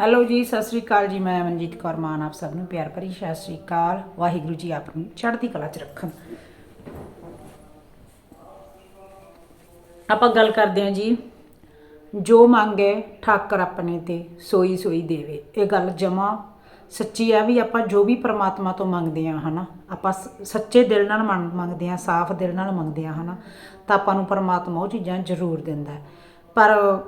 Hello ਜੀ, ਸਤਿ ਸ੍ਰੀ ਅਕਾਲ ਜੀ। ਮੈਂ ਮਨਜੀਤ ਕੌਰ ਮਾਨ, ਆਪ ਸਭ ਨੂੰ ਪਿਆਰ ਭਰੀ ਸਤਿ ਸ੍ਰੀ ਅਕਾਲ। ਵਾਹਿਗੁਰੂ ਜੀ ਆਪ ਨੂੰ ਚੜ੍ਹਦੀ ਕਲਾ ਚ ਰੱਖਣ। ਆਪਾਂ ਗੱਲ ਕਰਦੇ ਹਾਂ ਜੀ। ਜੋ ਮੰਗੇ ਠਾਕਰ ਆਪਣੇ ਤੇ ਸੋਈ ਸੋਈ ਦੇਵੇ। ਇਹ ਗੱਲ ਜਮਾ ਸੱਚੀ ਆ ਵੀ ਆਪਾਂ ਜੋ ਵੀ ਪ੍ਰਮਾਤਮਾ ਤੋਂ ਮੰਗਦੇ ਆ ਹਨਾ। ਆਪਾਂ ਸ- ਸੱਚੇ ਦਿਲ ਨਾਲ ਮੰਗ- ਮੰਗਦੇ ਆ ਸਾਫ਼ ਦਿਲ ਨਾਲ ਮੰਗਦੇ ਆ ਹਨਾ। ਤਾਂ ਆਪਾਂ ਨੂੰ ਪ੍ਰਮਾਤਮਾ ਉਹ ਚੀਜ਼ਾਂ ਜ਼ਰੂਰ ਦਿੰਦਾ ਪਰ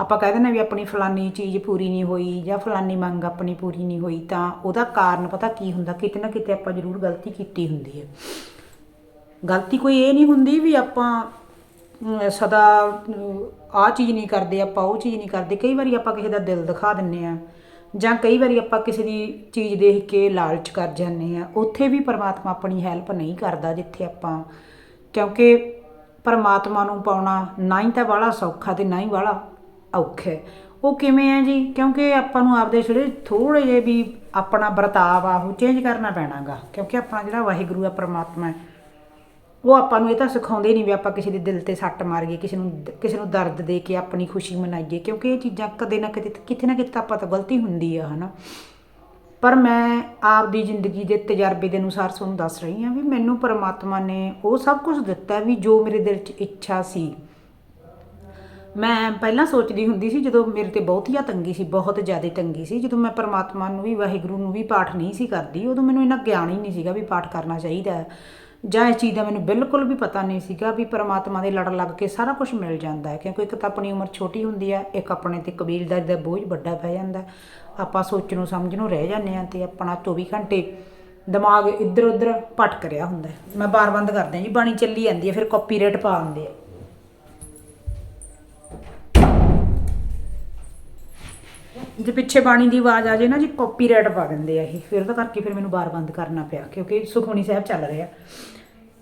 ਆਪਾਂ ਕਹਿ ਦਿੰਦੇ ਹਾਂ ਵੀ ਆਪਣੀ ਫਲਾਨੀ ਚੀਜ਼ ਪੂਰੀ ਨਹੀਂ ਹੋਈ ਜਾਂ ਫਲਾਨੀ ਮੰਗ ਆਪਣੀ ਪੂਰੀ ਨਹੀਂ ਹੋਈ ਤਾਂ ਉਹਦਾ ਕਾਰਨ ਪਤਾ ਕੀ ਹੁੰਦਾ, ਕਿਤੇ ਨਾ ਕਿਤੇ ਆਪਾਂ ਜ਼ਰੂਰ ਗਲਤੀ ਕੀਤੀ ਹੁੰਦੀ ਹੈ। ਗਲਤੀ ਕੋਈ ਇਹ ਨਹੀਂ ਹੁੰਦੀ ਵੀ ਆਪਾਂ ਸਦਾ ਆ ਚੀਜ਼ ਨਹੀਂ ਕਰਦੇ, ਆਪਾਂ ਉਹ ਚੀਜ਼ ਨਹੀਂ ਕਰਦੇ। ਕਈ ਵਾਰੀ ਆਪਾਂ ਕਿਸੇ ਦਾ ਦਿਲ ਦਿਖਾ ਦਿੰਨੇ ਆ ਜਾਂ ਕਈ ਵਾਰੀ ਆਪਾਂ ਕਿਸੇ ਦੀ ਚੀਜ਼ ਦੇਖ ਕੇ ਲਾਲਚ ਕਰ ਜਾਂਦੇ ਆ ਉੱਥੇ ਵੀ ਪਰਮਾਤਮਾ ਆਪਣੀ ਹੈਲਪ ਨਹੀਂ ਕਰਦਾ ਜਿੱਥੇ ਆਪਾਂ, ਕਿਉਂਕਿ ਪਰਮਾਤਮਾ ਨੂੰ ਪਾਉਣਾ ਨਾ ਹੀ ਤਾਂ ਬਾਹਲਾ ਸੌਖਾ ਤੇ ਨਾ ਹੀ ਬਾਹਲਾ ਔਖਾ। ਹੈ। ਉਹ ਕਿਵੇਂ ਹੈ ਜੀ? ਕਿਉਂਕਿ ਆਪਾਂ ਨੂੰ ਆਪਦੇ ਜਿਹੜੇ ਥੋੜੇ ਜਿਹੇ ਵੀ ਆਪਣਾ ਵਰਤਾਵ ਆ, ਉਹ ਚੇਂਜ ਕਰਨਾ ਪੈਣਾਗਾ। ਕਿਉਂਕਿ ਆਪਣਾ ਜਿਹੜਾ ਵਾਹਿਗੁਰੂ ਆ, ਪਰਮਾਤਮਾ ਹੈ, ਉਹ ਆਪਾਂ ਨੂੰ ਇਹ ਤਾਂ ਸਿਖਾਉਂਦੇ ਨਹੀਂ ਵੀ ਆਪਾਂ ਕਿਸੇ ਦੇ ਦਿਲ ਤੇ ਸੱਟ ਮਾਰੀਏ, ਕਿਸੇ ਨੂੰ ਕਿਸੇ ਨੂੰ ਦਰਦ ਦੇ ਕੇ ਆਪਣੀ ਖੁਸ਼ੀ ਮਨਾਈਏ। ਕਿਉਂਕਿ ਇਹ ਚੀਜ਼ਾਂ ਕਦੇ ਨਾ ਕਦੇ, ਕਿਤੇ ਨਾ ਕਿਤੇ ਆਪਾਂ ਤਾਂ ਗਲਤੀ ਹੁੰਦੀ ਆ, ਹਨਾ? ਪਰ ਮੈਂ ਆਪਦੀ ਜ਼ਿੰਦਗੀ ਦੇ ਤਜਰਬੇ ਦੇ ਅਨੁਸਾਰ ਤੁਹਾਨੂੰ ਦੱਸ ਰਹੀ ਹਾਂ ਵੀ ਮੈਨੂੰ ਪਰਮਾਤਮਾ ਨੇ ਉਹ ਸਭ ਕੁਝ ਦਿੱਤਾ ਵੀ ਜੋ ਮੇਰੇ ਦਿਲ 'ਚ ਇੱਛਾ ਸੀ ਮੈਂ ਪਹਿਲਾਂ ਸੋਚਦੀ ਹੁੰਦੀ ਸੀ, ਜਦੋਂ ਮੇਰੇ ਤੇ ਬਹੁਤ ਹੀ ਤੰਗੀ ਸੀ, ਬਹੁਤ ਜ਼ਿਆਦਾ ਤੰਗੀ ਸੀ, ਜਦੋਂ ਮੈਂ ਪਰਮਾਤਮਾ ਨੂੰ ਵੀ, ਵਾਹਿਗੁਰੂ ਨੂੰ ਵੀ ਪਾਠ ਨਹੀਂ ਸੀ ਕਰਦੀ, ਉਦੋਂ ਮੈਨੂੰ ਇਹਨਾਂ ਗਿਆਨ ਹੀ ਨਹੀਂ ਸੀਗਾ ਵੀ ਪਾਠ ਕਰਨਾ ਚਾਹੀਦਾ ਹੈ। ਜਾਂ ਇਸ ਚੀਜ਼ ਦਾ ਮੈਨੂੰ ਬਿਲਕੁਲ ਵੀ ਪਤਾ ਨਹੀਂ ਸੀਗਾ ਵੀ ਪਰਮਾਤਮਾ ਦੇ ਲੜ ਲੱਗ ਕੇ ਸਾਰਾ ਕੁਝ ਮਿਲ ਜਾਂਦਾ ਹੈ, ਕਿਉਂਕਿ ਇੱਕ ਤਾਂ ਆਪਣੀ ਉਮਰ ਛੋਟੀ ਹੁੰਦੀ ਹੈ, ਇੱਕ ਆਪਣੇ ਤੇ ਕਬੀਲਦਾਰੀ ਦਾ ਬੋਝ ਵੱਡਾ ਪੈ ਜਾਂਦਾ ਆਪਾਂ ਸੋਚ ਨੂੰ, ਸਮਝ ਨੂੰ ਰਹਿ ਜਾਂਦੇ ਆ ਤੇ ਆਪਣਾ 24 ਘੰਟੇ ਦਿਮਾਗ ਇੱਧਰ ਉੱਧਰ ਭਟਕ ਰਿਹਾ ਹੁੰਦਾ ਮੈਂ ਬਾਰ ਬੰਦ ਕਰਦੇ ਹਾਂ ਜੀ, ਬਾਣੀ ਚੱਲੀ ਜਾਂਦੀ ਹੈ, ਫਿਰ ਕਾਪੀਰਾਈਟ ਪਾ ਦਿੰਦੇ ਆ। ਜੇ ਪਿੱਛੇ ਬਾਣੀ ਦੀ ਆਵਾਜ਼ ਆ ਜੇ ਨਾ ਜੀ ਕਾਪੀਰਾਈਟ ਪਾ ਦਿੰਦੇ ਆ ਇਹ, ਫਿਰ ਉਹਦਾ ਕਰਕੇ ਫਿਰ ਮੈਨੂੰ ਬਾਰ ਬੰਦ ਕਰਨਾ ਪਿਆ, ਕਿਉਂਕਿ ਸੁਖਮਨੀ ਸਾਹਿਬ ਚੱਲ ਰਿਹਾ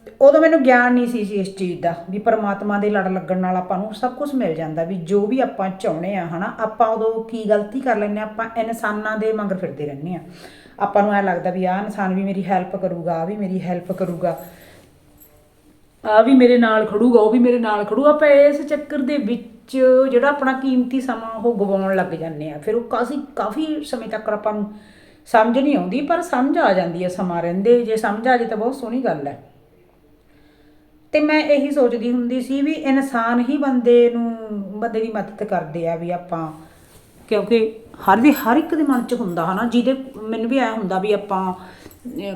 ਤੇ ਉਦੋਂ ਮੈਨੂੰ ਗਿਆਨ ਨਹੀਂ ਸੀ ਇਸ ਚੀਜ਼ ਦਾ, ਵੀ ਪਰਮਾਤਮਾ ਦੇ ਲੜ ਲੱਗਣ ਨਾਲ ਆਪਾਂ ਨੂੰ ਸਭ ਕੁਝ ਮਿਲ ਜਾਂਦਾ, ਵੀ ਜੋ ਵੀ ਆਪਾਂ ਚਾਹੁੰਦੇ ਆ, ਹਨਾ, ਆਪਾਂ ਉਦੋਂ ਕੀ ਗਲਤੀ ਕਰ ਲੈਂਦੇ ਹਾਂ ਆਪਾਂ ਇਨਸਾਨਾਂ ਦੇ ਮਗਰ ਫਿਰਦੇ ਰਹਿੰਦੇ ਆ। ਆਪਾਂ ਨੂੰ ਐ ਲੱਗਦਾ ਵੀ ਆਹ ਇਨਸਾਨ ਵੀ ਮੇਰੀ ਹੈਲਪ ਕਰੂਗਾ ਆ ਵੀ ਮੇਰੀ ਹੈਲਪ ਕਰੂਗਾ ਆ ਵੀ ਮੇਰੇ ਨਾਲ ਖੜੂਗਾ, ਉਹ ਵੀ ਮੇਰੇ ਨਾਲ ਖੜੂ, ਆਪਾਂ ਇਸ ਚੱਕਰ ਦੇ ਵਿੱਚ ਜਿਹੜਾ ਆਪਣਾ ਕੀਮਤੀ ਸਮਾਂ ਉਹ ਗਵਾਉਣ ਲੱਗ ਜਾਂਦੇ ਆ। ਫਿਰ ਉਹ ਕਾਫੀ ਕਾਫੀ ਸਮੇਂ ਤੱਕ ਆਪਾਂ ਨੂੰ ਸਮਝ ਨਹੀਂ ਆਉਂਦੀ, ਪਰ ਸਮਝ ਆ ਜਾਂਦੀ ਹੈ ਸਮਾਂ ਰਹਿੰਦੇ। ਜੇ ਸਮਝ ਆ ਜੇ ਤਾਂ ਬਹੁਤ ਸੋਹਣੀ ਗੱਲ ਹੈ ਤੇ ਮੈਂ ਇਹੀ ਸੋਚਦੀ ਹੁੰਦੀ ਸੀ ਵੀ ਇਨਸਾਨ ਹੀ ਬੰਦੇ ਨੂੰ, ਬੰਦੇ ਦੀ ਮਦਦ ਕਰਦੇ ਆ ਵੀ ਆਪਾਂ, ਕਿਉਂਕਿ ਹਰ ਦੇ ਹਰ ਇੱਕ ਦੇ ਮਨ 'ਚ ਹੁੰਦਾ ਹਨਾ, ਜਿਹਦੇ ਮੈਨੂੰ ਵੀ ਐ ਹੁੰਦਾ ਵੀ ਆਪਾਂ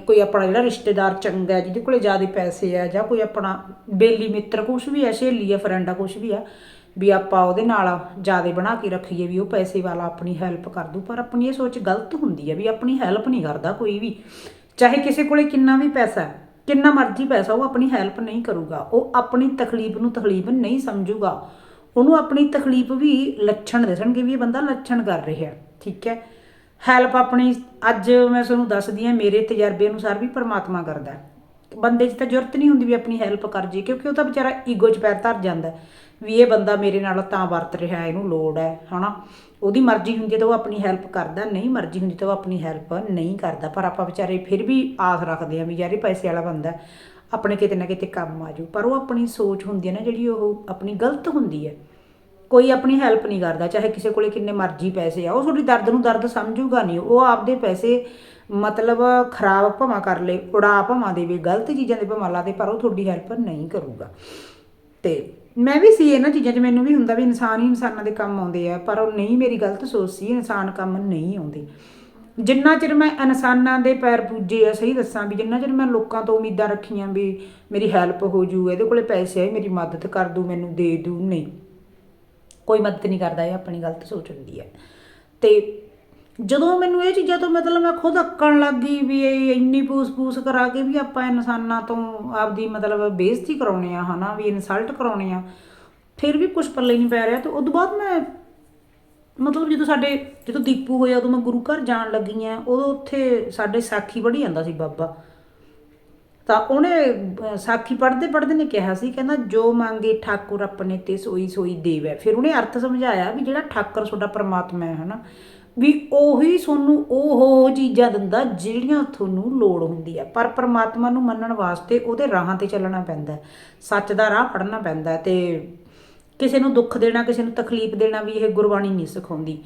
ਕੋਈ ਆਪਣਾ ਜਿਹੜਾ ਰਿਸ਼ਤੇਦਾਰ ਚੰਗਾ ਜਿਹਦੇ ਕੋਲੇ ਜ਼ਿਆਦਾ ਪੈਸੇ ਆ ਜਾਂ ਕੋਈ ਆਪਣਾ ਬੇਲੀ ਮਿੱਤਰ ਕੁਛ ਵੀ ਐ, ਸਹੇਲੀ ਆ ਫਰੈਂਡ ਆ ਕੁਛ ਵੀ ਆ ਵੀ ਆਪਾਂ ਉਹਦੇ ਨਾਲ ਜ਼ਿਆਦਾ ਬਣਾ ਕੇ ਰੱਖੀਏ ਵੀ ਉਹ ਪੈਸੇ ਵਾਲਾ ਆਪਣੀ ਹੈਲਪ ਕਰ ਦੂ, ਪਰ ਆਪਣੀ ਇਹ ਸੋਚ ਗਲਤ ਹੁੰਦੀ ਹੈ ਵੀ ਆਪਣੀ ਹੈਲਪ ਨਹੀਂ ਕਰਦਾ ਕੋਈ ਵੀ। ਚਾਹੇ ਕਿਸੇ ਕੋਲੇ ਕਿੰਨਾ ਵੀ ਪੈਸਾ ਕਿੰਨਾ ਮਰਜ਼ੀ ਪੈਸਾ ਉਹ ਆਪਣੀ ਹੈਲਪ ਨਹੀਂ ਕਰੂਗਾ, ਉਹ ਆਪਣੀ ਤਕਲੀਫ ਨੂੰ ਤਕਲੀਫ ਨਹੀਂ ਸਮਝੂਗਾ। ਉਹਨੂੰ ਆਪਣੀ ਤਕਲੀਫ ਵੀ ਲੱਛਣ ਦਿਸਣਗੇ ਵੀ ਇਹ ਬੰਦਾ ਲੱਛਣ ਕਰ ਰਿਹਾ ਠੀਕ ਹੈ? ਹੈਲਪ ਆਪਣੀ ਅੱਜ ਮੈਂ ਤੁਹਾਨੂੰ ਦੱਸਦੀ ਹਾਂ, ਮੇਰੇ ਤਜਰਬੇ ਅਨੁਸਾਰ ਵੀ ਪਰਮਾਤਮਾ ਕਰਦਾ ਬੰਦੇ 'ਚ ਤਾਂ ਜ਼ਰੂਰਤ ਨਹੀਂ ਹੁੰਦੀ ਵੀ ਆਪਣੀ ਹੈਲਪ ਕਰ ਜੇ ਕਿਉਂਕਿ ਉਹ ਤਾਂ ਵਿਚਾਰਾ ਈਗੋ 'ਚ ਪੈਰ ਧਰ ਜਾਂਦਾ ਵੀ ਇਹ ਬੰਦਾ ਮੇਰੇ ਨਾਲ ਤਾਂ ਵਰਤ ਰਿਹਾ, ਇਹਨੂੰ ਲੋੜ ਹੈ, ਹਨਾ? ਉਹਦੀ ਮਰਜ਼ੀ ਹੁੰਦੀ ਹੈ ਤਾਂ ਉਹ ਆਪਣੀ ਹੈਲਪ ਕਰਦਾ, ਨਹੀਂ ਮਰਜ਼ੀ ਹੁੰਦੀ ਤਾਂ ਉਹ ਆਪਣੀ ਹੈਲਪ ਨਹੀਂ ਕਰਦਾ, ਪਰ ਆਪਾਂ ਵਿਚਾਰੇ ਫਿਰ ਵੀ ਆਸ ਰੱਖਦੇ ਆ ਵੀ ਯਾਰ ਇਹ ਪੈਸੇ ਵਾਲਾ ਬੰਦਾ ਆਪਣੇ ਕਿਤੇ ਨਾ ਕਿਤੇ ਕੰਮ ਆ ਜਾਊ। ਪਰ ਉਹ ਆਪਣੀ ਸੋਚ ਹੁੰਦੀ ਹੈ ਨਾ ਜਿਹੜੀ ਉਹ ਆਪਣੀ ਗਲਤ ਹੁੰਦੀ ਹੈ। ਕੋਈ ਆਪਣੀ ਹੈਲਪ ਨਹੀਂ ਕਰਦਾ, ਚਾਹੇ ਕਿਸੇ ਕੋਲੇ ਕਿੰਨੇ ਮਰਜ਼ੀ ਪੈਸੇ ਆ, ਉਹ ਤੁਹਾਡੀ ਦਰਦ ਨੂੰ ਦਰਦ ਸਮਝੂਗਾ ਨਹੀਂ, ਉਹ ਆਪਦੇ ਪੈਸੇ ਮਤਲਬ ਖਰਾਬ ਭਾਵਾਂ ਕਰ ਲੇ ਉਡਾ ਭਾਵਾਂ ਦੇਵੇ ਗਲਤ ਚੀਜ਼ਾਂ ਦੇ ਭਾਵਾਂ ਲਾ ਦੇ ਪਰ ਉਹ ਤੁਹਾਡੀ ਹੈਲਪ ਨਹੀਂ ਕਰੂਗਾ। ਤੇ ਮੈਂ ਵੀ ਸੀ ਇਹਨਾਂ ਚੀਜ਼ਾਂ 'ਚ, ਮੈਨੂੰ ਵੀ ਹੁੰਦਾ ਵੀ ਇਨਸਾਨ ਹੀ ਇਨਸਾਨਾਂ ਦੇ ਕੰਮ ਆਉਂਦੇ ਆ, ਪਰ ਉਹ ਨਹੀਂ, ਮੇਰੀ ਗਲਤ ਸੋਚ ਸੀ, ਇਨਸਾਨ ਕੰਮ ਨਹੀਂ ਆਉਂਦੇ। ਜਿੰਨਾ ਚਿਰ ਮੈਂ ਇਨਸਾਨਾਂ ਦੇ ਪੈਰ ਪੂਜੇ ਆ, ਸਹੀ ਦੱਸਾਂ ਵੀ, ਜਿੰਨਾ ਚਿਰ ਮੈਂ ਲੋਕਾਂ ਤੋਂ ਉਮੀਦਾਂ ਰੱਖੀਆਂ ਵੀ ਮੇਰੀ ਹੈਲਪ ਹੋ ਜੂ, ਇਹਦੇ ਕੋਲੇ ਪੈਸੇ ਆ ਮੇਰੀ ਮਦਦ ਕਰ ਦੂ, ਮੈਨੂੰ ਦੇ ਦੂ, ਨਹੀਂ। ਕੋਈ ਮਦਦ ਨਹੀਂ ਕਰਦਾ, ਇਹ ਆਪਣੀ ਗਲਤ ਸੋਚ ਹੁੰਦੀ ਹੈ ਤੇ ਜਦੋਂ ਮੈਨੂੰ ਇਹ ਚੀਜ਼ਾਂ ਤੋਂ ਮਤਲਬ ਮੈਂ ਖੁਦ ਅੱਕਣ ਲੱਗ ਗਈ ਵੀ ਇਹ ਇੰਨੀ ਪੂਸ-ਪੂਸ ਕਰਾ ਕੇ ਵੀ ਆਪਾਂ ਇਨਸਾਨਾਂ ਤੋਂ ਆਪਦੀ ਮਤਲਬ ਬੇਇੱਜ਼ਤੀ ਕਰਾਉਣੇ ਆ, ਹਨਾ, ਵੀ ਇਨਸਲਟ ਕਰਾਉਣੇ ਆ, ਫਿਰ ਵੀ ਕੁਝ ਪੱਲੇ ਨਹੀਂ ਪੈ ਰਿਹਾ ਤੇ ਉਦੋਂ ਬਾਅਦ ਮੈਂ ਮਤਲਬ ਜਦੋਂ ਸਾਡੇ, ਜਦੋਂ ਦੀਪੂ ਹੋਇਆ, ਉਦੋਂ ਮੈਂ ਗੁਰੂ ਘਰ ਜਾਣ ਲੱਗੀ ਆ, ਉਦੋਂ ਉੱਥੇ ਸਾਡੇ ਸਾਖੀ ਪੜ੍ਹੀ ਜਾਂਦਾ ਸੀ ਬਾਬਾ। ਤਾਂ ਉਹਨੇ ਸਾਖੀ ਪੜ੍ਹਦੇ ਪੜ੍ਹਦੇ ਨੇ ਕਿਹਾ ਸੀ, ਕਹਿੰਦਾ ਜੋ ਮੰਗੇ ਠਾਕੁਰ ਆਪਣੇ ਤੇ ਸੋਈ ਸੋਈ ਦੇਵੈ। ਫਿਰ ਉਹਨੇ ਅਰਥ ਸਮਝਾਇਆ ਵੀ ਜਿਹੜਾ ਠਾਕੁਰ ਤੁਹਾਡਾ ਪ੍ਰਮਾਤਮਾ ਹੈ, ਹਨਾ ਵੀ ਉਹੀ ਤੁਹਾਨੂੰ ਉਹ ਚੀਜ਼ਾਂ ਦਿੰਦਾ ਜਿਹੜੀਆਂ ਤੁਹਾਨੂੰ ਲੋੜ ਹੁੰਦੀ ਹੈ। ਪਰ ਪ੍ਰਮਾਤਮਾ ਨੂੰ ਮੰਨਣ ਵਾਸਤੇ ਉਹਦੇ ਰਾਹਾਂ ਤੇ ਚੱਲਣਾ ਪੈਂਦਾ ਸੱਚ ਦਾ ਰਾਹ ਫੜਨਾ ਪੈਂਦਾ ਹੈ ਤੇ ਕਿਸੇ ਨੂੰ ਦੁੱਖ ਦੇਣਾ, ਕਿਸੇ ਨੂੰ ਤਕਲੀਫ ਦੇਣਾ ਵੀ ਇਹ ਗੁਰਬਾਣੀ ਨਹੀਂ ਸਿਖਾਉਂਦੀ।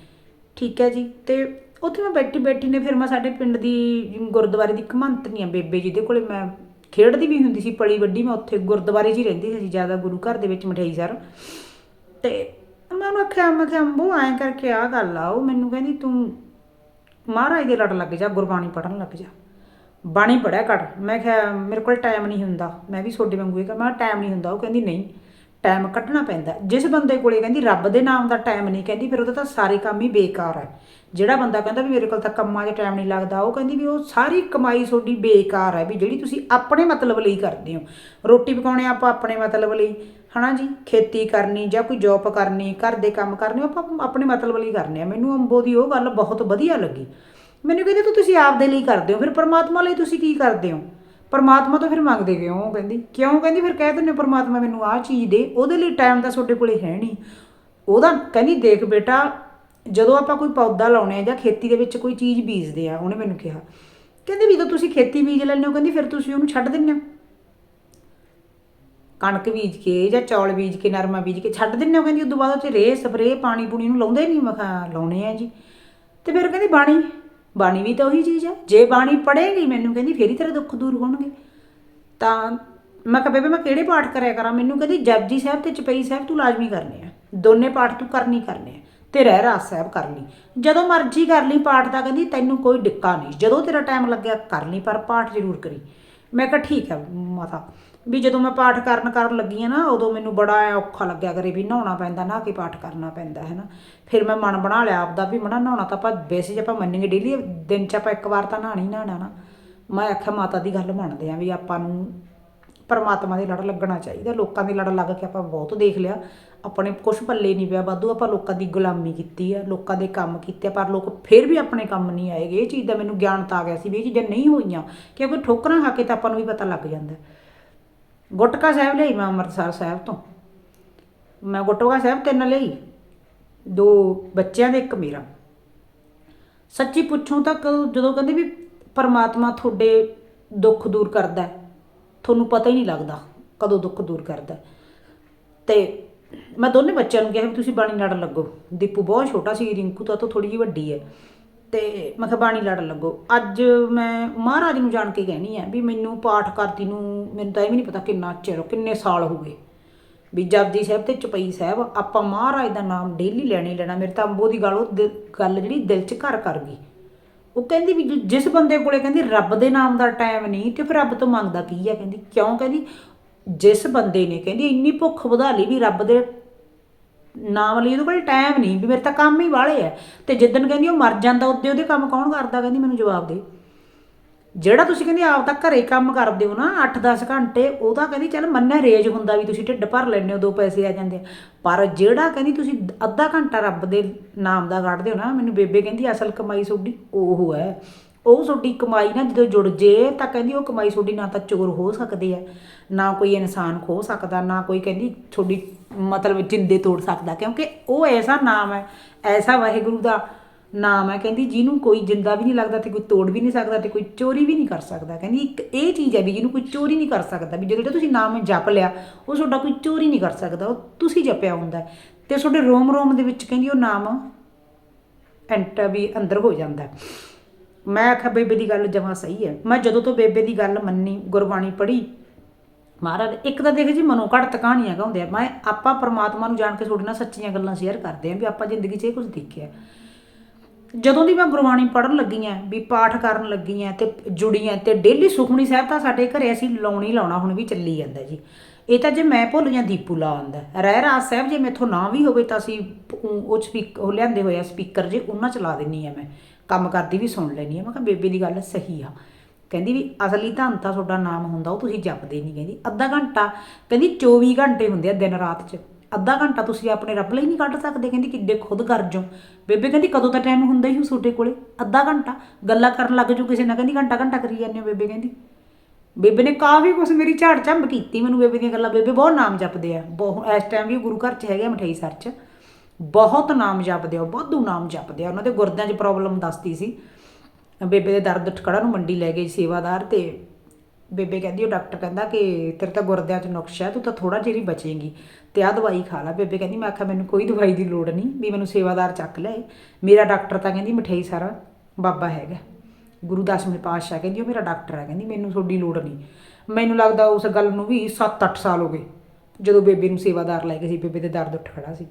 ਠੀਕ ਹੈ ਜੀ? ਤੇ ਉੱਥੇ ਮੈਂ ਬੈਠੀ ਬੈਠੀ ਨੇ ਫਿਰ ਮੈਂ ਸਾਡੇ ਪਿੰਡ ਦੀ ਗੁਰਦੁਆਰੇ ਦੀ ਕਮੰਤਨੀ ਆ ਬੇਬੇ ਜਿਹਦੇ ਕੋਲੇ ਮੈਂ ਖੇਡਦੀ ਵੀ ਹੁੰਦੀ ਸੀ ਪਲੀ ਵੱਡੀ। ਮੈਂ ਉੱਥੇ ਗੁਰਦੁਆਰੇ 'ਚ ਹੀ ਰਹਿੰਦੀ ਸੀ ਜ਼ਿਆਦਾ ਗੁਰੂ ਘਰ ਦੇ ਵਿੱਚ ਮਠਿਆਈ ਸਰ। ਤੇ ਮੈਂ ਉਹਨੂੰ ਆਖਿਆ, ਮੈਂ ਕਿਹਾ, ਅੰਬੋ, ਐਂ ਕਰਕੇ ਆ ਗੱਲ ਆ, ਉਹ ਮੈਨੂੰ ਕਹਿੰਦੀ, ਤੂੰ ਮਹਾਰਾਜ ਦੇ ਲੜ ਲੱਗ ਜਾ, ਗੁਰਬਾਣੀ ਪੜਨ ਲੱਗ ਜਾ। ਬਾਣੀ ਪੜਿਆ ਕਰ। ਮੈਂ ਕਿਹਾ, ਮੇਰੇ ਕੋਲ ਟਾਈਮ ਨਹੀਂ ਹੁੰਦਾ, ਮੈਂ ਵੀ ਛੋਡੇ ਵਾਂਗੂ ਇਹ ਕਰ, ਮੈਂ ਟਾਈਮ ਨਹੀਂ ਹੁੰਦਾ। ਉਹ ਕਹਿੰਦੀ, ਨਹੀਂ ਟਾਈਮ ਕੱਢਣਾ ਪੈਂਦਾ ਜਿਸ ਬੰਦੇ ਕੋਲੇ ਕਹਿੰਦੀ, ਰੱਬ ਦੇ ਨਾਮ ਦਾ ਟਾਈਮ ਨਹੀਂ ਕਹਿੰਦੀ, ਫਿਰ ਉਹਦਾ ਤਾਂ ਸਾਰੇ ਕੰਮ ਹੀ ਬੇਕਾਰ ਹੈ। ਜਿਹੜਾ ਬੰਦਾ ਕਹਿੰਦਾ ਵੀ ਮੇਰੇ ਕੋਲ ਤਾਂ ਕੰਮਾਂ 'ਚ ਟਾਈਮ ਨਹੀਂ ਲੱਗਦਾ, ਉਹ ਕਹਿੰਦੀ ਵੀ ਉਹ ਸਾਰੀ ਕਮਾਈ ਤੁਹਾਡੀ ਬੇਕਾਰ ਹੈ, ਵੀ ਜਿਹੜੀ ਤੁਸੀਂ ਆਪਣੇ ਮਤਲਬ ਲਈ ਕਰਦੇ ਹੋ। ਰੋਟੀ ਪਕਾਉਣੇ ਆਪਾਂ ਆਪਣੇ ਮਤਲਬ ਲਈ ਹਨਾ ਜੀ? ਖੇਤੀ ਕਰਨੀ ਜਾਂ ਕੋਈ ਜੌਬ ਕਰਨੀ ਘਰ ਦੇ ਕੰਮ ਕਰਨੇ ਉਹ ਆਪਾਂ ਆਪਣੇ ਮਤਲਬ ਲਈ ਕਰਨੇ ਆ। ਮੈਨੂੰ ਅੰਬੋ ਦੀ ਉਹ ਗੱਲ ਬਹੁਤ ਵਧੀਆ ਲੱਗੀ। ਮੈਨੂੰ ਕਹਿੰਦੇ ਤੂੰ ਤੁਸੀਂ ਆਪਦੇ ਲਈ ਕਰਦੇ ਹੋ ਫਿਰ ਪਰਮਾਤਮਾ ਲਈ ਤੁਸੀਂ ਕੀ ਕਰਦੇ ਹੋ? ਪਰਮਾਤਮਾ ਤੋਂ ਫਿਰ ਮੰਗਦੇ ਕਿਉਂ? ਕਹਿੰਦੀ ਕਿਉਂ? ਕਹਿੰਦੀ ਫਿਰ ਕਹਿ ਦਿੰਦੇ ਹੋ, ਪਰਮਾਤਮਾ ਮੈਨੂੰ ਆਹ ਚੀਜ਼ ਦੇ ਉਹਦੇ ਲਈ ਟਾਈਮ ਤਾਂ ਤੁਹਾਡੇ ਕੋਲੇ ਹੈ ਨਹੀਂ। ਉਹਦਾ ਕਹਿੰਦੀ ਦੇਖ ਬੇਟਾ ਜਦੋਂ ਆਪਾਂ ਕੋਈ ਪੌਦਾ ਲਾਉਣੇ ਆ ਜਾਂ ਖੇਤੀ ਦੇ ਵਿੱਚ ਕੋਈ ਚੀਜ਼ ਬੀਜਦੇ ਆ ਉਹਨੇ ਮੈਨੂੰ ਕਿਹਾ। ਕਹਿੰਦੇ ਵੀ ਜਦੋਂ ਤੁਸੀਂ ਖੇਤੀ ਬੀਜ ਲੈਂਦੇ ਹੋ ਕਹਿੰਦੀ ਫਿਰ ਤੁਸੀਂ ਉਹਨੂੰ ਛੱਡ ਦਿੰਦੇ ਹੋ। ਕਣਕ ਬੀਜ ਕੇ ਜਾਂ ਚੌਲ ਬੀਜ ਕੇ, ਨਰਮਾ ਬੀਜ ਕੇ ਛੱਡ ਦਿੰਦੇ ਹੋ? ਕਹਿੰਦੀ ਉਦੋਂ ਬਾਅਦ ਉੱਥੇ 'ਚ ਰੇ ਸਪਰੇ ਪਾਣੀ ਪੂਣੀ ਨੂੰ ਲਾਉਂਦੇ ਨਹੀਂ ਮੈਂ ਲਾਉਣੇ ਆ ਜੀ। ਤੇ ਫਿਰ ਕਹਿੰਦੀ ਬਾਣੀ ਬਾਣੀ ਵੀ ਤਾਂ ਉਹੀ ਚੀਜ਼ ਹੈ ਜੇ ਬਾਣੀ ਪੜ੍ਹੇਗੀ ਮੈਨੂੰ, ਕਹਿੰਦੀ ਫੇਰ ਹੀ ਤੇਰੇ ਦੁੱਖ ਦੂਰ ਹੋਣਗੇ। ਤਾਂ ਮੈਂ ਕਿਹਾ, ਬੇਬੇ ਮੈਂ ਕਿਹੜੇ ਪਾਠ ਕਰਿਆ ਕਰਾਂ? ਮੈਨੂੰ ਕਹਿੰਦੀ ਜਪਜੀ ਸਾਹਿਬ ਤੇ ਚਪਈ ਸਾਹਿਬ ਤੂੰ ਲਾਜ਼ਮੀ ਕਰਨੇ ਆ। ਦੋਨੇ ਪਾਠ ਤੂੰ ਕਰਨੀ ਕਰਨੇ ਆ ਤੇ ਰਹਿ ਰਾਸ ਸਾਹਿਬ ਕਰ ਲਈ। ਜਦੋਂ ਮਰਜ਼ੀ ਕਰ ਲਈ ਪਾਠ ਦਾ ਕਹਿੰਦੀ ਤੈਨੂੰ ਕੋਈ ਡਿੱਕਾ ਨਹੀਂ। ਜਦੋਂ ਤੇਰਾ ਟਾਈਮ ਲੱਗਿਆ, ਕਰ ਲਈ, ਪਰ ਪਾਠ ਜ਼ਰੂਰ ਕਰੀ। ਮੈਂ ਕਿਹਾ, ਠੀਕ ਹੈ ਮਾਤਾ। ਵੀ ਜਦੋਂ ਮੈਂ ਪਾਠ ਕਰਨ ਕਰਨ ਲੱਗੀ ਆ ਨਾ, ਉਦੋਂ ਮੈਨੂੰ ਬੜਾ ਔਖਾ ਲੱਗਿਆ ਕਰੇ ਵੀ ਨਹਾਉਣਾ ਪੈਂਦਾ, ਨਹਾ ਕੇ ਪਾਠ ਕਰਨਾ ਪੈਂਦਾ ਹੈ ਨਾ ਫਿਰ ਮੈਂ ਮਨ ਬਣਾ ਲਿਆ ਆਪਦਾ ਵੀ ਮਨਾ ਨਹਾਉਣਾ ਤਾਂ ਆਪਾਂ ਵੈਸੇ ਜੇ ਆਪਾਂ ਮੰਨੀਏ ਡੇਲੀ ਦਿਨ 'ਚ ਆਪਾਂ ਇੱਕ ਵਾਰ ਤਾਂ ਨਹਾਣੀ ਨਹਾਣਾ ਨਾ। ਮੈਂ ਆਖਿਆ ਮਾਤਾ ਦੀ ਗੱਲ ਮੰਨਦੇ ਆ ਵੀ ਆਪਾਂ ਨੂੰ ਪਰਮਾਤਮਾ ਦੇ ਲੜ ਲੱਗਣਾ ਚਾਹੀਦਾ, ਲੋਕਾਂ ਦੇ ਲੜ ਲੱਗ ਕੇ ਆਪਾਂ ਬਹੁਤ ਦੇਖ ਲਿਆ। ਆਪਣੇ ਕੁਝ ਪੱਲੇ ਨਹੀਂ ਪਿਆ, ਵਾਧੂ ਆਪਾਂ ਲੋਕਾਂ ਦੀ ਗੁਲਾਮੀ ਕੀਤੀ ਆ, ਲੋਕਾਂ ਦੇ ਕੰਮ ਕੀਤੇ ਪਰ ਲੋਕ ਫਿਰ ਵੀ ਆਪਣੇ ਕੰਮ ਨਹੀਂ ਆਏਗੇ ਇਹ ਚੀਜ਼ ਦਾ ਮੈਨੂੰ ਗਿਆਨ ਤਾਂ ਆ ਗਿਆ ਸੀ ਵੀ ਇਹ ਚੀਜ਼ਾਂ ਨਹੀਂ ਹੋਈਆਂ, ਕਿਉਂਕਿ ਠੋਕਰਾਂ ਖਾ ਕੇ ਤਾਂ ਆਪਾਂ ਨੂੰ ਵੀ ਪਤਾ ਲੱਗ ਜਾਂਦਾ। ਗੁਟਕਾ ਸਾਹਿਬ ਲਈ ਮੈਂ ਅੰਮ੍ਰਿਤਸਰ ਸਾਹਿਬ ਤੋਂ। ਮੈਂ ਗੁਟਕਾ ਸਾਹਿਬ ਤਿੰਨ ਲਈ, ਦੋ ਬੱਚਿਆਂ ਦੇ ਇੱਕ ਮੇਰਾ। ਸੱਚੀ ਪੁੱਛੋ ਤਾਂ ਕ- ਜਦੋਂ ਕਹਿੰਦੇ ਵੀ ਪਰਮਾਤਮਾ ਤੁਹਾਡੇ ਦੁੱਖ ਦੂਰ ਕਰਦਾ ਤੁਹਾਨੂੰ ਪਤਾ ਹੀ ਨਹੀਂ ਲੱਗਦਾ ਕਦੋਂ ਦੁੱਖ ਦੂਰ ਕਰਦਾ ਹੈ। ਤੇ ਮੈਂ ਦੋਨੇ ਬੱਚਿਆਂ ਨੂੰ ਕਿਹਾ ਵੀ ਤੁਸੀਂ ਬਾਣੀ ਲੜ ਲੱਗੋ। ਦੀਪੂ ਬਹੁਤ ਛੋਟਾ ਸੀ, ਰਿੰਕੂ ਤਾਂ ਤੋਂ ਥੋੜੀ ਜਿਹੀ ਵੱਡੀ ਹੈ। ਤੇ ਮੈਂ ਕਿਹਾ ਬਾਣੀ ਲੜਨ ਲੱਗੋ। ਅੱਜ ਮੈਂ ਮਹਾਰਾਜ ਨੂੰ ਜਾਣ ਕੇ ਕਹਿਣੀ ਹੈ ਵੀ ਮੈਨੂੰ ਪਾਠ ਕਰਦੀ ਨੂੰ ਮੈਨੂੰ ਤਾਂ ਇਹ ਵੀ ਨਹੀਂ ਪਤਾ ਕਿੰਨਾ ਚਿਰ, ਕਿੰਨੇ ਸਾਲ ਹੋ ਗਏ। ਵੀ ਜਪਜੀ ਸਾਹਿਬ ਤੇ ਚਪਈ ਸਾਹਿਬ, ਆਪਾਂ ਮਹਾਰਾਜ ਦਾ ਨਾਮ ਡੇਲੀ ਲੈਣੇ ਲੈਣਾ, ਮੇਰੇ ਤਾਂ ਅੰਬੋ ਦੀ ਗੱਲ, ਉਹ ਦਿਲ- ਗੱਲ ਜਿਹੜੀ ਦਿਲ 'ਚ ਘਰ ਕਰ ਗਈ। ਉਹ ਕਹਿੰਦੀ ਵੀ ਜਿ- ਜਿਸ ਬੰਦੇ ਕੋਲੇ ਕਹਿੰਦੀ ਰੱਬ ਦੇ ਨਾਮ ਦਾ ਟਾਈਮ ਨਹੀਂ ਤੇ ਫਿਰ ਰੱਬ ਤੋਂ ਮੰਗਦਾ ਕੀ ਹੈ ਕਹਿੰਦੀ ਕਿਉਂ? ਕਹਿੰਦੀ ਜਿਸ ਬੰਦੇ ਨੇ ਕਹਿੰਦੀ ਇੰਨੀ ਭੁੱਖ ਵਧਾ ਲਈ ਵੀ ਰੱਬ ਦੇ ਨਾਮ ਲਈ, ਉਹਦੇ ਕੋਲ ਟਾਈਮ ਨਹੀਂ, ਵੀ ਮੇਰੇ ਤਾਂ ਕੰਮ ਹੀ ਵਾਲੇ ਆ। ਤੇ ਜਿੱਦਣ ਕਹਿੰਦੀ ਉਹ ਮਰ ਜਾਂਦਾ ਉਦੋਂ ਉਹਦੇ ਕੰਮ ਕੌਣ ਕਰਦਾ, ਕਹਿੰਦੀ ਮੈਨੂੰ ਜਵਾਬ ਦੇ। ਜਿਹੜਾ ਤੁਸੀਂ ਕਹਿੰਦੇ ਆਪ ਤਾਂ ਘਰੇ ਕੰਮ ਕਰਦੇ ਹੋ ਨਾ 8-10 ਘੰਟੇ ਉਹਦਾ ਕਹਿੰਦੀ ਚੱਲ ਮੰਨਿਆ ਰੇਜ ਹੁੰਦਾ ਵੀ ਤੁਸੀਂ ਢਿੱਡ ਭਰ ਲੈਂਦੇ ਹੋ, ਦੋ ਪੈਸੇ ਆ ਜਾਂਦੇ ਆ। ਪਰ ਜਿਹੜਾ ਕਹਿੰਦੀ ਤੁਸੀਂ ਅੱਧਾ ਘੰਟਾ ਰੱਬ ਦੇ ਨਾਮ ਦਾ ਕੱਢਦੇ ਹੋ ਨਾ, ਮੈਨੂੰ ਬੇਬੇ ਕਹਿੰਦੀ ਅਸਲ ਕਮਾਈ ਤੁਹਾਡੀ ਉਹ ਹੈ। ਉਹ ਤੁਹਾਡੀ ਕਮਾਈ ਨਾ ਜਦੋਂ ਜੁੜ ਜੇ, ਤਾਂ ਕਹਿੰਦੀ ਉਹ ਕਮਾਈ ਤੁਹਾਡੀ ਨਾ ਤਾਂ ਚੋਰ ਹੋ ਸਕਦੇ ਆ, ਨਾ ਕੋਈ ਇਨਸਾਨ ਖੋ ਸਕਦਾ, ਨਾ ਕੋਈ ਕਹਿੰਦੀ ਤੁਹਾਡੀ ਮਤਲਬ ਜਿੰਦੇ ਤੋੜ ਸਕਦਾ, ਕਿਉਂਕਿ ਉਹ ਐਸਾ ਨਾਮ ਹੈ, ਐਸਾ ਵਾਹਿਗੁਰੂ ਦਾ ਨਾਮ ਹੈ, ਕਹਿੰਦੀ ਜਿਹਨੂੰ ਕੋਈ ਜਿੰਦਾ ਵੀ ਨਹੀਂ ਲੱਗਦਾ ਤੇ ਕੋਈ ਤੋੜ ਵੀ ਨਹੀਂ ਸਕਦਾ ਤੇ ਕੋਈ ਚੋਰੀ ਵੀ ਨਹੀਂ ਕਰ ਸਕਦਾ, ਕਹਿੰਦੀ ਇੱਕ ਇਹ ਚੀਜ਼ ਹੈ ਵੀ ਜਿਹਨੂੰ ਕੋਈ ਚੋਰੀ ਨਹੀਂ ਕਰ ਸਕਦਾ, ਵੀ ਜਦੋਂ ਤੁਸੀਂ ਨਾਮ ਜਪ ਲਿਆ, ਉਹ ਤੁਹਾਡਾ ਕੋਈ ਚੋਰੀ ਨਹੀਂ ਕਰ ਸਕਦਾ, ਉਹ ਤੁਸੀਂ ਜਪਿਆ ਹੁੰਦਾ ਹੈ। ਤੇ ਤੁਹਾਡੇ ਰੋਮ ਰੋਮ ਦੇ ਵਿੱਚ ਕਹਿੰਦੀ ਉਹ ਨਾਮ ਐਂਟਰ ਵੀ ਅੰਦਰ ਹੋ ਜਾਂਦਾ ਮੈਂ ਆਖਿਆ, ਬੇਬੇ ਦੀ ਗੱਲ ਜਮਾਂ ਸਹੀ ਹੈ ਮੈਂ ਜਦੋਂ ਤੋਂ ਬੇਬੇ ਦੀ ਗੱਲ ਮੰਨੀ, ਗੁਰਬਾਣੀ ਪੜ੍ਹੀ ਮਹਾਰਾਜ, ਇੱਕ ਤਾਂ ਦੇਖ ਜੀ ਮਨੋਂ ਘੜਤ ਕਹਾਣੀਆਂ ਗਾਉਂਦੇ ਆ। ਮੈਂ ਆਪਾਂ ਪ੍ਰਮਾਤਮਾ ਨੂੰ ਜਾਣ ਕੇ ਤੁਹਾਡੇ ਨਾਲ ਸੱਚੀਆਂ ਗੱਲਾਂ ਸ਼ੇਅਰ ਕਰਦੇ ਆਂ ਵੀ ਆਪਾਂ ਜ਼ਿੰਦਗੀ 'ਚ ਇਹ ਕੁਝ ਦੇਖਿਆ। ਜਦੋਂ ਦੀ ਮੈਂ ਗੁਰਬਾਣੀ ਪੜਨ ਲੱਗੀ ਆਂ, ਵੀ ਪਾਠ ਕਰਨ ਲੱਗੀ ਆਂ ਤੇ ਜੁੜੀ ਆਂ ਤੇ ਡੇਲੀ ਸੁਖਮਨੀ ਸਾਹਿਬ ਤਾਂ ਸਾਡੇ ਘਰੇ ਅਸੀਂ ਲਾਉਣੀ ਲਾਉਣਾ ਹੁਣ ਵੀ ਚੱਲੀ ਜਾਂਦਾ ਜੀ। ਇਹ ਤਾਂ ਜੇ ਮੈਂ ਭੁੱਲ ਜਾਂ ਦੀਪੂ ਲਾ ਆਂਦਾ। ਰਹਿ ਰਾਜ ਸਾਹਿਬ, ਜੇ ਮੇਥੋਂ ਨਾ ਵੀ ਹੋਵੇ ਤਾਂ ਅਸੀਂ ਉਹ ਸਪੀਕ, ਉਹ ਲਿਆਂਦੇ ਹੋਏ ਆ ਸਪੀਕਰ ਜੇ, ਉਹਨਾਂ ਚਲਾ ਲਾ ਦਿੰਨੀ ਆ ਮੈਂ। ਕੰਮ ਕਰਦੀ ਵੀ ਸੁਣ ਲੈਣੀ ਆ। ਮੈਂ ਕਿਹਾ ਬੇਬੇ ਦੀ ਗੱਲ ਸਹੀ ਆ। ਕਹਿੰਦੀ ਵੀ ਅਸਲੀ ਧੰਨ ਤਾਂ ਤੁਹਾਡਾ ਨਾਮ ਹੁੰਦਾ, ਉਹ ਤੁਸੀਂ ਜਪਦੇ ਨਹੀਂ, ਕਹਿੰਦੀ ਅੱਧਾ ਘੰਟਾ, ਕਹਿੰਦੀ 24 ਘੰਟੇ ਹੁੰਦੇ ਆ ਦਿਨ ਰਾਤ 'ਚ। ਅੱਧਾ ਘੰਟਾ ਤੁਸੀਂ ਆਪਣੇ ਰੱਬ ਲਈ ਨਹੀਂ ਕੱਢ ਸਕਦੇ, ਕਹਿੰਦੀ ਕਿੱਡੇ ਖੁਦ ਗਰਜੋ ਬੇਬੇ ਕਹਿੰਦੀ ਕਦੋਂ ਤਾਂ ਟਾਈਮ ਹੁੰਦਾ ਹੀ ਤੁਹਾਡੇ ਕੋਲੇ, ਅੱਧਾ ਘੰਟਾ, ਗੱਲਾਂ ਕਰਨ ਲੱਗ ਜੂ ਕਿਸੇ ਨਾਲ, ਕਹਿੰਦੀ ਘੰਟਾ ਘੰਟਾ ਕਰੀ ਜਾਂਦੇ ਹੋ ਬੇਬੇ, ਕਹਿੰਦੀ। ਬੇਬੇ ਨੇ ਕਾਫੀ ਕੁਛ ਮੇਰੀ ਝਾੜ ਝੰਬ ਕੀਤੀ ਮੈਨੂੰ ਬੇਬੇ ਦੀਆਂ ਗੱਲਾਂ, ਬੇਬੇ ਬਹੁਤ ਨਾਮ ਜਪਦੇ ਆ, ਬਹੁਤ, ਇਸ ਟਾਈਮ ਵੀ ਗੁਰੂ ਘਰ 'ਚ ਹੈਗੇ ਆ ਮਠਾਈ ਸਰ 'ਚ। ਬਹੁਤ ਨਾਮ ਜਪਦੇ ਆ ਬਹੁਤ ਵਾਧੂ ਨਾਮ ਜਪਦੇ ਆ, ਉਹਨਾਂ ਦੇ ਗੁਰਦਿਆਂ 'ਚ ਪ੍ਰੋਬਲਮ ਦੱਸਦੀ ਸੀ। ਬੇਬੇ ਦੇ ਦਰਦ ਠਕੜਾ ਨੂੰ ਮੰਡੀ ਲੈ ਗਏ ਸੇਵਾਦਾਰ ਤੇ ਬੇਬੇ ਕਹਿੰਦੀ ਉਹ ਡਾਕਟਰ ਕਹਿੰਦਾ ਕਿ ਤੇਰੇ ਤਾਂ ਗੁਰਦਿਆਂ 'ਚ ਨੁਕਸ ਹੈ ਤੂੰ ਤਾਂ ਥੋੜਾ ਜਿਹਾ ਹੀ ਬਚੇਂਗੀ ਤੇ ਆਹ ਦਵਾਈ ਖਾ ਲੈ। ਬੇਬੇ ਕਹਿੰਦੀ ਮੈਂ ਆਖਿਆ, ਮੈਨੂੰ ਕੋਈ ਦਵਾਈ ਦੀ ਲੋੜ ਨਹੀਂ, ਵੀ ਮੈਨੂੰ ਸੇਵਾਦਾਰ ਚੱਕ ਲੈ। ਮੇਰਾ ਡਾਕਟਰ ਤਾਂ ਕਹਿੰਦੀ ਮਠਿਆਈ ਸਾਰਾ ਬਾਬਾ ਹੈਗਾ। ਗੁਰੂ ਦਸਵੇਂ ਪਾਤਸ਼ਾਹ ਕਹਿੰਦੀ ਉਹ ਮੇਰਾ ਡਾਕਟਰ ਹੈ ਕਹਿੰਦੀ ਮੈਨੂੰ ਤੁਹਾਡੀ ਲੋੜ ਨਹੀਂ। ਮੈਨੂੰ ਲੱਗਦਾ ਉਸ ਗੱਲ ਨੂੰ ਵੀ 7-8 ਸਾਲ ਹੋ ਗਏ, ਜਦੋਂ ਬੇਬੇ ਨੂੰ ਸੇਵਾਦਾਰ ਲੈ ਗਏ ਸੀ, ਬੇਬੇ ਦੇ ਦਰਦ ਉੱਠ ਖੜਾ ਸੀ।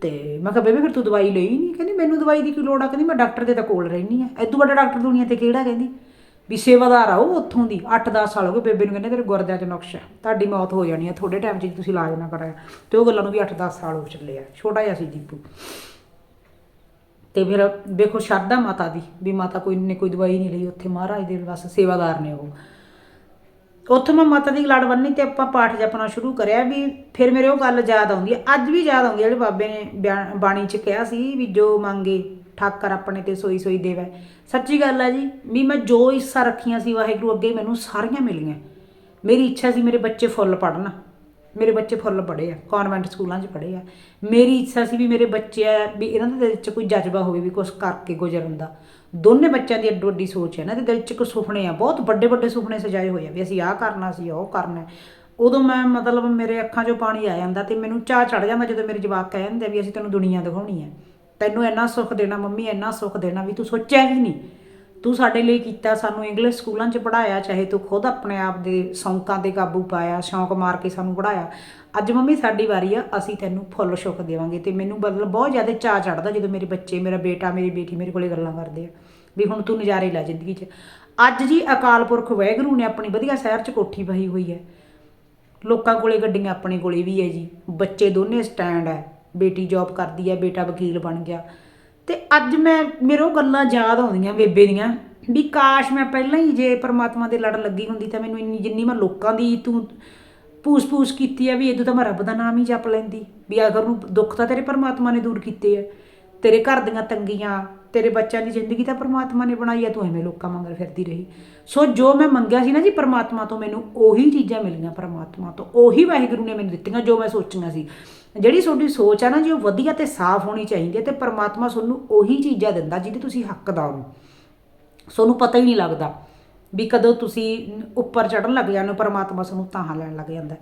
ਤੇ ਮੈਂ ਕਿਹਾ, ਬੇਬੇ, ਫਿਰ ਤੂੰ ਦਵਾਈ ਲਈ ਨਹੀਂ ਕਹਿੰਦੀ, ਮੈਨੂੰ ਦਵਾਈ ਦੀ ਕੀ ਲੋੜ ਆ? ਕਹਿੰਦੀ, ਮੈਂ ਡਾਕਟਰ ਦੇ ਤਾਂ ਕੋਲ ਰਹਿਣੀ ਆ। ਐਦੂ ਵੱਡਾ ਡਾਕਟਰ ਦੁਨੀਆ ਤੇ ਕਿਹੜਾ ਕਹਿੰਦੀ? ਵੀ ਸੇਵਾਦਾਰ ਆ ਉਹ ਉੱਥੋਂ ਦੀ 8-10 ਸਾਲ ਹੋ ਗਏ ਬੇਬੇ ਨੂੰ ਕਹਿੰਦੇ, ਤੇਰੇ ਗੁਰਦਿਆਂ 'ਚ ਨੁਕਸ ਆ। ਤੁਹਾਡੀ ਮੌਤ ਹੋ ਜਾਣੀ ਆ ਥੋੜੇ ਟਾਈਮ 'ਚ ਤੁਸੀਂ ਇਲਾਜ ਨਾ ਕਰਾਇਆ। ਤੇ ਉਹ ਗੱਲਾਂ ਨੂੰ ਵੀ 8-10 ਸਾਲ ਹੋ ਚੱਲੇ ਆ। ਛੋਟਾ ਜਿਹਾ ਸੀ ਦੀਪੂ। ਤੇ ਫਿਰ ਵੇਖੋ, ਸ਼ਰਧਾ ਮਾਤਾ ਦੀ, ਵੀ ਮਾਤਾ ਕੋਈ ਨੇ ਕੋਈ ਦਵਾਈ ਨਹੀਂ ਲਈ ਉੱਥੇ ਮਹਾਰਾਜ ਦੇ ਬਸ ਸੇਵਾਦਾਰ ਨੇ ਉਹ। ਉੱਥੋਂ ਮੈਂ ਮਾਤਾ ਦੀ ਲੜ ਬੰਨੀ ਤੇ ਆਪਾਂ ਪਾਠ ਜਪਣਾ ਸ਼ੁਰੂ ਕਰਿਆ ਵੀ ਫਿਰ ਮੇਰੇ ਉਹ ਗੱਲ ਯਾਦ ਆਉਂਦੀ ਹੈ ਅੱਜ ਵੀ ਯਾਦ ਆਉਂਦੀ ਹੈ ਜਿਹੜੇ ਬਾਬੇ ਨੇ ਬਿਆਨ- ਬਾਣੀ 'ਚ ਕਿਹਾ ਸੀ ਵੀ ਜੋ ਮੰਗੇ, ਠਾਕਰ ਆਪਣੇ ਤੇ ਸੋਈ ਸੋਈ ਦੇਵੈ। ਸੱਚੀ ਗੱਲ ਹੈ ਜੀ, ਵੀ ਮੈਂ ਜੋ ਇੱਛਾ ਰੱਖੀਆਂ ਸੀ ਵਾਹਿਗੁਰੂ ਅੱਗੇ ਮੈਨੂੰ ਸਾਰੀਆਂ ਮਿਲੀਆਂ। ਮੇਰੀ ਇੱਛਾ ਸੀ ਮੇਰੇ ਬੱਚੇ ਫੁੱਲ ਪੜਨ ਮੇਰੇ ਬੱਚੇ ਫੁੱਲ ਪੜ੍ਹੇ ਆ ਕਨਵੈਂਟ ਸਕੂਲਾਂ 'ਚ ਪੜ੍ਹੇ ਆ। ਮੇਰੀ ਇੱਛਾ ਸੀ ਵੀ ਮੇਰੇ ਬੱਚੇ ਆ, ਵੀ ਇਹਨਾਂ ਦੇ ਦਿਲ 'ਚ ਕੋਈ ਜਜ਼ਬਾ ਹੋਵੇ ਵੀ ਕੁਝ ਕਰਕੇ ਗੁਜ਼ਰਨ ਦਾ। ਦੋਨੇ ਬੱਚਿਆਂ ਦੀ ਅੱਡੋ ਅੱਡੀ ਸੋਚ ਹੈ ਨਾ ਦੇ ਦਿਲ 'ਚ ਕੋਈ ਸੁਪਨੇ ਆ, ਬਹੁਤ ਵੱਡੇ ਵੱਡੇ ਸੁਪਨੇ ਸਜਾਏ ਹੋਏ ਆ ਵੀ ਅਸੀਂ ਆਹ ਕਰਨਾ ਸੀ, ਉਹ ਕਰਨਾ ਉਦੋਂ ਮੈਂ ਮਤਲਬ ਮੇਰੇ ਅੱਖਾਂ 'ਚੋਂ ਪਾਣੀ ਆ ਜਾਂਦਾ ਤੇ ਮੈਨੂੰ ਚਾਹ ਚੜ ਜਾਂਦਾ ਜਦੋਂ ਮੇਰੇ ਜਵਾਕ ਕਹਿ ਦਿੰਦੇ ਵੀ ਅਸੀਂ ਤੈਨੂੰ ਦੁਨੀਆ ਦਿਖਾਉਣੀ ਹੈ। ਤੈਨੂੰ ਇੰਨਾ ਸੁੱਖ ਦੇਣਾ, ਮੰਮੀ, ਇੰਨਾ ਸੁੱਖ ਦੇਣਾ ਵੀ ਤੂੰ ਸੋਚਿਆ ਹੀ ਨਹੀਂ। ਤੂੰ ਸਾਡੇ ਲਈ ਕੀਤਾ, ਸਾਨੂੰ ਇੰਗਲਿਸ਼ ਸਕੂਲਾਂ 'ਚ ਪੜਾਇਆ ਚਾਹੇ ਤੂੰ ਖੁਦ ਆਪਣੇ ਆਪ ਦੇ ਸ਼ੌਂਕਾਂ ਤੇ ਕਾਬੂ ਪਾਇਆ, ਸ਼ੌਂਕ ਮਾਰ ਕੇ ਸਾਨੂੰ ਪੜਾਇਆ ਅੱਜ ਮੰਮੀ ਸਾਡੀ ਵਾਰੀ ਆ, ਅਸੀਂ ਤੈਨੂੰ ਫੁੱਲ ਸੁੱਖ ਦੇਵਾਂਗੇ ਤੇ ਮੈਨੂੰ ਮਤਲਬ ਬਹੁਤ ਜ਼ਿਆਦਾ ਚਾਅ ਚੜਦਾ ਜਦੋਂ ਮੇਰੇ ਬੱਚੇ, ਮੇਰਾ ਬੇਟਾ, ਮੇਰੀ ਬੇਟੀ ਮੇਰੇ ਕੋਲੇ ਗੱਲਾਂ ਕਰਦੇ ਆ ਵੀ ਹੁਣ ਤੂੰ ਨਜ਼ਾਰੇ ਲੈ ਜ਼ਿੰਦਗੀ 'ਚ। ਅੱਜ ਜੀ ਅਕਾਲ ਪੁਰਖ ਵਾਹਿਗੁਰੂ ਨੇ ਆਪਣੀ ਵਧੀਆ ਸ਼ਹਿਰ 'ਚ ਕੋਠੀ ਪਾਈ ਹੋਈ ਹੈ। ਲੋਕਾਂ ਕੋਲੇ ਗੱਡੀਆਂ ਆਪਣੇ ਕੋਲੇ ਵੀ ਹੈ ਜੀ। ਬੱਚੇ ਦੋਨੇ ਸਟੈਂਡ ਹੈ। ਬੇਟੀ ਜੌਬ ਕਰਦੀ ਹੈ, ਬੇਟਾ ਵਕੀਲ ਬਣ ਗਿਆ। ਤੇ ਅੱਜ ਮੈਂ, ਮੇਰੇ ਉਹ ਗੱਲਾਂ ਯਾਦ ਆਉਂਦੀਆਂ ਬੇਬੇ ਦੀਆਂ ਵੀ ਕਾਸ਼ ਮੈਂ ਪਹਿਲਾਂ ਹੀ ਜੇ ਪਰਮਾਤਮਾ ਦੇ ਲੜ ਲੱਗੀ ਹੁੰਦੀ ਤਾਂ ਮੈਨੂੰ ਇੰਨੀ ਜਿੰਨੀ ਮੈਂ ਲੋਕਾਂ ਦੀ ਤੂੰ ਪੂਸ-ਪੂਸ ਕੀਤੀ ਆ ਵੀ ਇਦੋਂ ਤਾਂ ਮੈਂ ਰੱਬ ਦਾ ਨਾਮ ਹੀ ਜਪ ਲੈਂਦੀ। ਵੀ ਅਗਰ ਨੂੰ ਦੁੱਖ ਤਾਂ ਤੇਰੇ ਪਰਮਾਤਮਾ ਨੇ ਦੂਰ ਕੀਤੇ ਆ। ਤੇਰੇ ਘਰ ਦੀਆਂ ਤੰਗੀਆਂ, ਤੇਰੇ ਬੱਚਿਆਂ ਦੀ ਜ਼ਿੰਦਗੀ ਤਾਂ ਪਰਮਾਤਮਾ ਨੇ ਬਣਾਈ ਆ, ਤੂੰ ਐਵੇਂ ਲੋਕਾਂ ਮੰਗਰ ਫਿਰਦੀ ਰਹੀ। ਸੋ ਜੋ ਮੈਂ ਮੰਗਿਆ ਸੀ ਨਾ ਜੀ ਪਰਮਾਤਮਾ ਤੋਂ, ਮੈਨੂੰ ਉਹੀ ਚੀਜ਼ਾਂ ਮਿਲੀਆਂ ਪਰਮਾਤਮਾ ਤੋਂ। ਉਹੀ ਵਾਹਿਗੁਰੂ ਨੇ ਮੈਨੂੰ ਦਿੱਤੀਆਂ ਜੋ ਮੈਂ ਸੋਚੀਆਂ ਸੀ। ਜਿਹੜੀ ਤੁਹਾਡੀ ਸੋਚ ਆ ਨਾ ਜੀ, ਉਹ ਵਧੀਆ ਤੇ ਸਾਫ਼ ਹੋਣੀ ਚਾਹੀਦੀ ਹੈ ਤੇ ਪਰਮਾਤਮਾ ਤੁਹਾਨੂੰ ਉਹੀ ਚੀਜ਼ਾਂ ਦਿੰਦਾ ਜਿਹਦੇ ਤੁਸੀਂ ਹੱਕਦਾਰ ਹੋ। ਤੁਹਾਨੂੰ ਪਤਾ ਹੀ ਨਹੀਂ ਲੱਗਦਾ। ਵੀ ਕਦੋਂ ਤੁਸੀਂ ਉੱਪਰ ਚੜਨ ਲੱਗ ਜਾਂਦੇ ਹੋ, ਪਰਮਾਤਮਾ ਤੁਹਾਨੂੰ ਤਾਹਾਂ ਲੈਣ ਲੱਗ ਜਾਂਦਾ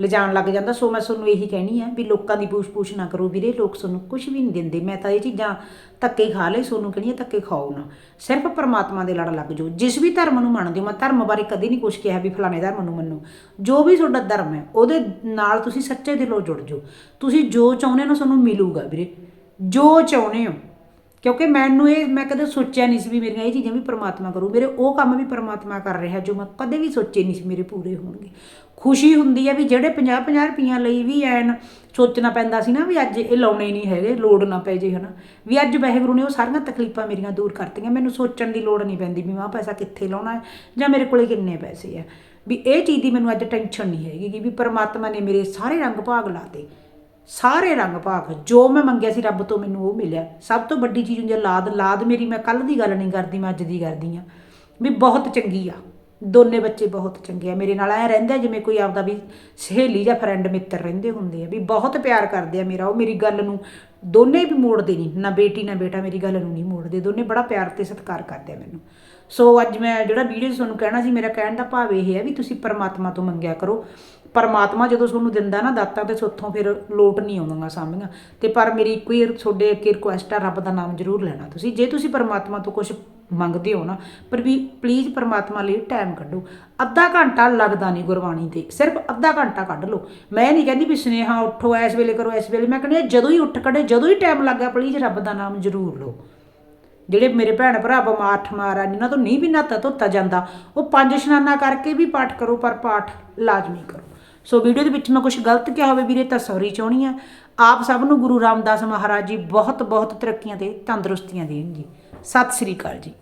ਲਿਜਾਣ ਲੱਗ ਜਾਂਦਾ, ਸੋ ਮੈਂ ਤੁਹਾਨੂੰ ਇਹੀ ਕਹਿਣੀ ਆ ਵੀ ਲੋਕਾਂ ਦੀ ਪੂਛ-ਪੂਛ ਨਾ ਕਰੋ ਵੀਰੇ, ਲੋਕ ਤੁਹਾਨੂੰ ਕੁਝ ਵੀ ਨਹੀਂ ਦਿੰਦੇ। ਮੈਂ ਤਾਂ ਇਹ ਚੀਜ਼ਾਂ ਧੱਕੇ ਖਾ ਲਏ, ਸੋਨੂੰ ਕਹਿਣੀ ਹੈ ਧੱਕੇ ਖਾਓ ਨਾ। ਸਿਰਫ ਪਰਮਾਤਮਾ ਦੇ ਲੜ ਲੱਗ ਜਾਓ। ਜਿਸ ਵੀ ਧਰਮ ਨੂੰ ਮੰਨਦੇ ਹੋ, ਮੈਂ ਧਰਮ ਬਾਰੇ ਕਦੇ ਨਹੀਂ ਕੁਝ ਕਿਹਾ ਵੀ ਫਲਾਣੇ ਧਰਮ ਨੂੰ ਮੰਨੋ। ਜੋ ਵੀ ਤੁਹਾਡਾ ਧਰਮ ਹੈ, ਉਹਦੇ ਨਾਲ ਤੁਸੀਂ ਸੱਚੇ ਦਿਲੋਂ ਜੁੜ ਜਾਓ। ਤੁਸੀਂ ਜੋ ਚਾਹੁੰਦੇ ਹੋ ਨਾ ਤੁਹਾਨੂੰ ਮਿਲੂਗਾ ਵੀਰੇ। ਜੋ ਚਾਹੁੰਦੇ ਹੋ ਕਿਉਂਕਿ ਮੈਨੂੰ ਇਹ, ਮੈਂ ਕਦੇ ਸੋਚਿਆ ਨਹੀਂ ਸੀ ਵੀ ਮੇਰੀਆਂ ਇਹ ਚੀਜ਼ਾਂ ਵੀ ਪ੍ਰਮਾਤਮਾ ਕਰੂ। ਮੇਰੇ ਉਹ ਕੰਮ ਵੀ ਪ੍ਰਮਾਤਮਾ ਕਰ ਰਿਹਾ, ਜੋ ਮੈਂ ਕਦੇ ਵੀ ਸੋਚੇ ਨਹੀਂ ਸੀ ਮੇਰੇ ਪੂਰੇ ਹੋਣਗੇ। ਖੁਸ਼ੀ ਹੁੰਦੀ ਹੈ ਵੀ ਜਿਹੜੇ 50 50 ਰੁਪਈਆਂ ਲਈ ਵੀ ਐਨ ਸੋਚਣਾ ਪੈਂਦਾ ਸੀ ਨਾ ਵੀ ਅੱਜ ਇਹ ਲਾਉਣੇ ਨਹੀਂ ਹੈਗੇ, ਲੋੜ ਨਾ ਪੈ ਜੇ ਹਨਾ। ਵੀ ਅੱਜ ਵਾਹਿਗੁਰੂ ਨੇ ਉਹ ਸਾਰੀਆਂ ਤਕਲੀਫਾਂ ਮੇਰੀਆਂ ਦੂਰ ਕਰਤੀਆਂ। ਮੈਨੂੰ ਸੋਚਣ ਦੀ ਲੋੜ ਨਹੀਂ ਪੈਂਦੀ ਵੀ ਮੈਂ ਪੈਸਾ ਕਿੱਥੇ ਲਾਉਣਾ ਹੈ ਜਾਂ ਮੇਰੇ ਕੋਲੇ ਕਿੰਨੇ ਪੈਸੇ ਆ। ਵੀ ਇਹ ਚੀਜ਼ ਦੀ ਮੈਨੂੰ ਅੱਜ ਟੈਨਸ਼ਨ ਨਹੀਂ ਹੈਗੀ ਕਿ ਵੀ ਪਰਮਾਤਮਾ ਨੇ ਮੇਰੇ ਸਾਰੇ ਰੰਗ ਭਾਗ ਲਾਤੇ ਸਾਰੇ ਰੰਗ ਭਾਗ ਜੋ ਮੈਂ ਮੰਗਿਆ ਸੀ ਰੱਬ ਤੋਂ ਮੈਨੂੰ ਉਹ ਮਿਲਿਆ। ਸਭ ਤੋਂ ਵੱਡੀ ਚੀਜ਼ ਹੁੰਦੀ ਹੈ ਲਾਦ। ਲਾਦ ਮੇਰੀ ਮੈਂ ਕੱਲ ਦੀ ਗੱਲ ਨਹੀਂ ਕਰਦੀ, ਮੈਂ ਅੱਜ ਦੀ ਕਰਦੀ ਆ। ਵੀ ਬਹੁਤ ਚੰਗੀ ਆ। ਦੋਨੇ ਬੱਚੇ ਬਹੁਤ ਚੰਗੇ ਆ। ਮੇਰੇ ਨਾਲ ਐ ਰਹਿੰਦੇ ਜਿਵੇਂ ਕੋਈ ਆਪਦਾ ਵੀ ਸਹੇਲੀ ਜਾਂ ਫਰੈਂਡ ਮਿੱਤਰ ਰਹਿੰਦੇ ਹੁੰਦੇ ਆ। ਵੀ ਬਹੁਤ ਪਿਆਰ ਕਰਦੇ ਆ ਮੇਰਾ। ਉਹ ਮੇਰੀ ਗੱਲ ਨੂੰ ਦੋਨੇ ਵੀ ਮੋੜਦੇ ਨਹੀਂ। ਨਾ ਬੇਟੀ, ਨਾ ਬੇਟਾ ਮੇਰੀ ਗੱਲ ਨੂੰ ਨਹੀਂ ਮੋੜਦੇ। ਦੋਨੇ ਬੜਾ ਪਿਆਰ ਤੇ ਸਤਿਕਾਰ ਕਰਦੇ ਆ ਮੈਨੂੰ। ਸੋ ਅੱਜ ਮੈਂ ਜਿਹੜਾ ਵੀਡੀਓ ਤੁਹਾਨੂੰ ਕਹਿਣਾ ਸੀ, ਮੇਰਾ ਕਹਿਣ ਦਾ ਭਾਵ ਇਹ ਹੈ ਵੀ ਤੁਸੀਂ ਪਰਮਾਤਮਾ ਤੋਂ ਮੰਗਿਆ ਕਰੋ। ਪਰਮਾਤਮਾ ਜਦੋਂ ਤੁਹਾਨੂੰ ਦਿੰਦਾ ਨਾ ਦਾਤਾਂ ਤੇ ਸੁੱਥੋਂ ਫਿਰ ਲੋਟ ਨਹੀਂ ਆਉਂਦੀਆਂ ਸਾਹਮਣੇ ਤੇ ਪਰ ਮੇਰੀ ਇੱਕੋ ਹੀ ਤੁਹਾਡੇ ਅੱਗੇ ਰਿਕੁਐਸਟ ਆ, ਰੱਬ ਦਾ ਨਾਮ ਜ਼ਰੂਰ ਲੈਣਾ ਤੁਸੀਂ। ਜੇ ਤੁਸੀਂ ਪਰਮਾਤਮਾ ਤੋਂ ਕੁਝ ਮੰਗਦੇ ਹੋ ਨਾ, ਪਰ ਵੀ ਪਲੀਜ਼ ਪਰਮਾਤਮਾ ਲਈ ਟਾਈਮ ਕੱਢੋ। ਅੱਧਾ ਘੰਟਾ ਲੱਗਦਾ ਨਹੀਂ ਗੁਰਬਾਣੀ ਤੇ। ਸਿਰਫ ਅੱਧਾ ਘੰਟਾ ਕੱਢ ਲਓ। ਮੈਂ ਨਹੀਂ ਕਹਿੰਦੀ ਵੀ ਸੁਨੇਹਾ ਉੱਠੋ, ਇਸ ਵੇਲੇ ਕਰੋ, ਇਸ ਵੇਲੇ। ਮੈਂ ਕਹਿੰਦੀ ਜਦੋਂ ਹੀ ਉੱਠ ਖੜੇ, ਜਦੋਂ ਹੀ ਟਾਈਮ ਲੱਗਾ ਪਲੀਜ਼ ਰੱਬ ਦਾ ਨਾਮ ਜ਼ਰੂਰ ਲਓ। ਜਿਹੜੇ ਮੇਰੇ ਭੈਣ ਭਰਾ ਬਿਮਾਰ ਠਮਾਰ ਆ, ਜਿਨ੍ਹਾਂ ਤੋਂ ਨਹੀਂ ਵੀ ਨਾਤਾ ਧੋਤਾ ਜਾਂਦਾ, ਉਹ ਪੰਜ ਇਸ਼ਨਾਨਾ ਕਰਕੇ ਵੀ ਪਾਠ ਕਰੋ, ਪਰ ਪਾਠ ਲਾਜ਼ਮੀ ਕਰੋ। ਸੋ ਵੀਡੀਓ ਦੇ ਵਿੱਚ ਮੈਂ ਕੁਝ ਗਲਤ ਕਿਹਾ ਹੋਵੇ ਵੀਰੇ ਤਾਂ ਸੌਰੀ ਚਾਹਣੀ ਆ ਆਪ ਸਭ ਨੂੰ ਗੁਰੂ ਰਾਮਦਾਸ ਮਹਾਰਾਜ ਜੀ ਬਹੁਤ ਬਹੁਤ ਤਰੱਕੀਆਂ ਤੇ ਤੰਦਰੁਸਤੀਆਂ ਦੇਣ ਜੀ ਸਤਿ ਸ੍ਰੀ ਅਕਾਲ ਜੀ।